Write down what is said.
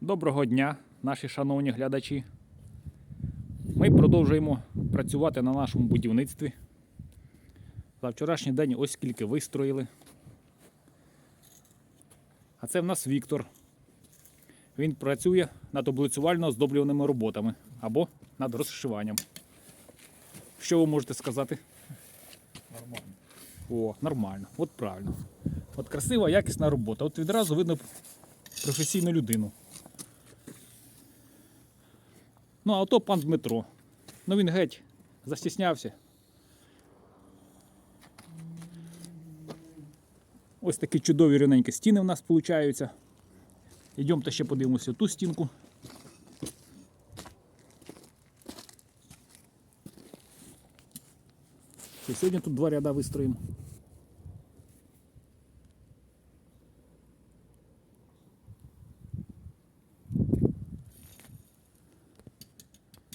Доброго дня, наші шановні глядачі. Ми продовжуємо працювати на нашому будівництві. За вчорашній день ось скільки вистроїли. А це в нас Віктор. Він працює над облицювально оздоблюваними роботами або над розшиванням. Що ви можете сказати? Нормально. О, нормально, от правильно. От красива, якісна робота. От відразу видно професійну людину. Ну, а то пан Дмитро. Ну він геть застіснявся. Ось такі чудові рівненькі стіни в нас получаються. Йдемте ще подивимося ту стінку. Сьогодні тут два ряда вистроїмо.